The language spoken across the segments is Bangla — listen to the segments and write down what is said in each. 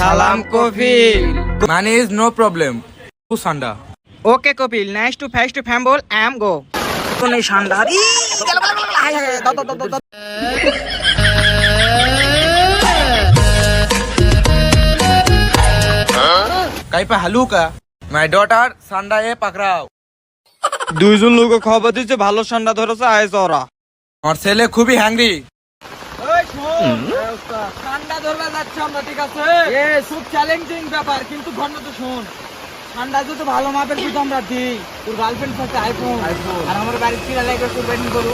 সালাম কপিল মানে ইজ নো প্রবলেম টু সান্ডা okay Kapil nice to face to fumble am go কোন সান্ডা কাইপা হালুকা মাই ডটার সান্ডা এ পাকড়াও। দুইজন লোক খবর দিচ্ছে ভালো সান্ডা ধরেছে আয় ওরা। আমার ছেলে খুবই হ্যাংরি ঠান্ডা ধরবে যাচ্ছে আমরা ঠিক আছে? এ খুব চ্যালেঞ্জিং ব্যাপার কিন্তু ঘটনা তো শোন। ঠান্ডা যদি ভালো মাপের যদি আমরা দিই তোর গার্লফ্রেন্ড সাথে আইফোন আর আমার বাড়ির করব।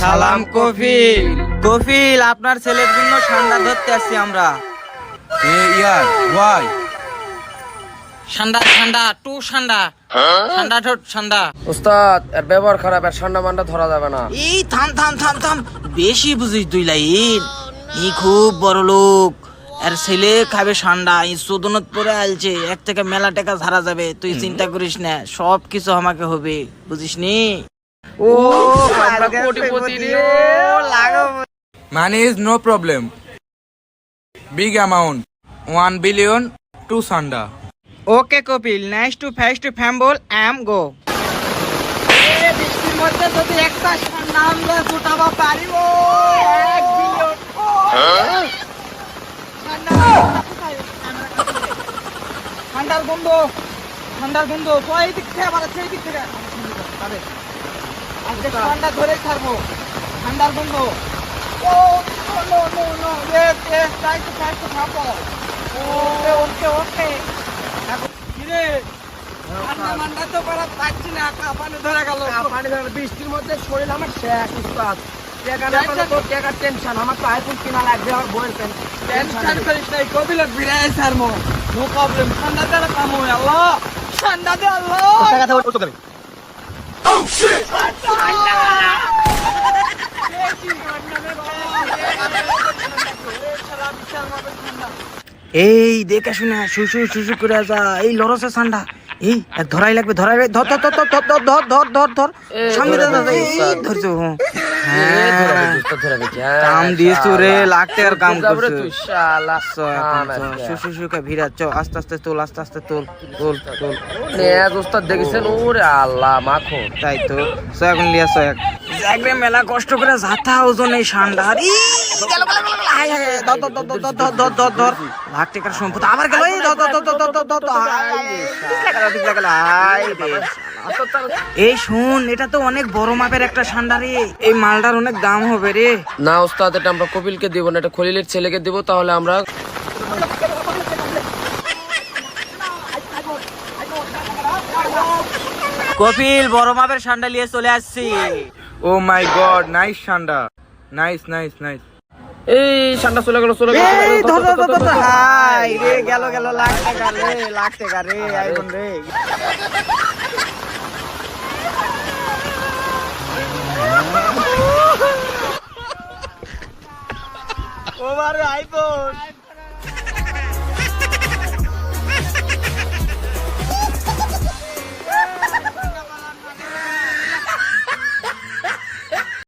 সালাম কফিল। কফিল আপনার ছেলের জন্য ঠান্ডা ধরতে আসছি আমরা। yaar, why? ঠান্ডা ঠান্ডা টু ঠান্ডা। ঠান্ডা ঠোঁট ঠান্ডা। উস্তাদ এর ব্যবহার খারাপ এর ঠান্ডা মান্ডা ধরা যাবে না। এই থাম থাম থাম থাম। বেশি বুঝিস দুই লাইন। ই খুব বড় লোক। আর ছেলে খাবে ঠান্ডা এই সুদনত পরে আলছে। এক থেকে মেলা টাকা ধারা যাবে। তুই চিন্তা করিস না সব কিছু আমাকে হবে। বুঝিস নি? ও কোটিপতি রে। is no problem. Big amount. One billion to Sanda. Okay Kapil nice to face to fumble am go বৃষ্টির মধ্যে যদি একটা আমরা ফুটাবা পারিব ঠান্ডার গন্ধ ঠান্ডার গন্ধ তো দিক থেকে আবার সেই দিক থেকে আজকে ঠান্ডা ধরেই থাকব ঠান্ডার গন্ধ ও no no no yes yes try to try to থাকব ওকে ওকে ওকে কিরে ঠান্ডা মান্ডা তো করা পাচ্ছি না কাপানে ধরে গেল। পানি ধরে বৃষ্টির মধ্যে শরীর আমার শেষ উস্তাদ টাকা না পেলে তোর টাকার টেনশন আমার তো আইফোন কিনা লাগবে আমার বইয়ের টেনশন করিস নাই কবিলের বিরাই সারমো নো প্রবলেম ঠান্ডা দ্বারা কাম হয় আল্লাহ। ঠান্ডা! দে আল্লাহ এই দেখে শুনে শুশু শুশু করে যা এই লরসে ঠান্ডা এই এক ধরাই লাগবে ধরাই ধর ধর ধর ধর ধর ধর ধর ধর ধর সামনে ধরছো হ্যাঁ। কাম দিস রে লাখ আর কাম করছ। শালা। শু শু চ আস্তে আস্তে তোল আস্তে আস্তে তোল তোল তোল। নেজ উস্তাদ দেখেছেন? ওরে আল্লাহ মাখো। তাই তো। সয়াগুন লিয়া চ একদম মেলা কষ্ট করে ওজন এই সম্পদ আবার গেল এই শুন এটা তো অনেক বড় মাপের একটা এই মালটার অনেক দাম হবে রে না ওস্তাদ এটা আমরা কপিলকে দিব না এটা খলিলের ছেলেকে দিব তাহলে আমরা কপিল বড় মাপের সান্ডা নিয়ে চলে আসছি Oh my god, nice Sanda. Nice, nice, nice. এই ঠান্ডা চলে গেল চলে গেল এই ধর ধর ধর ধর হাই রে গেল গেল লাখ টাকা রে লাখ টাকা রে আইফোন রে ওভার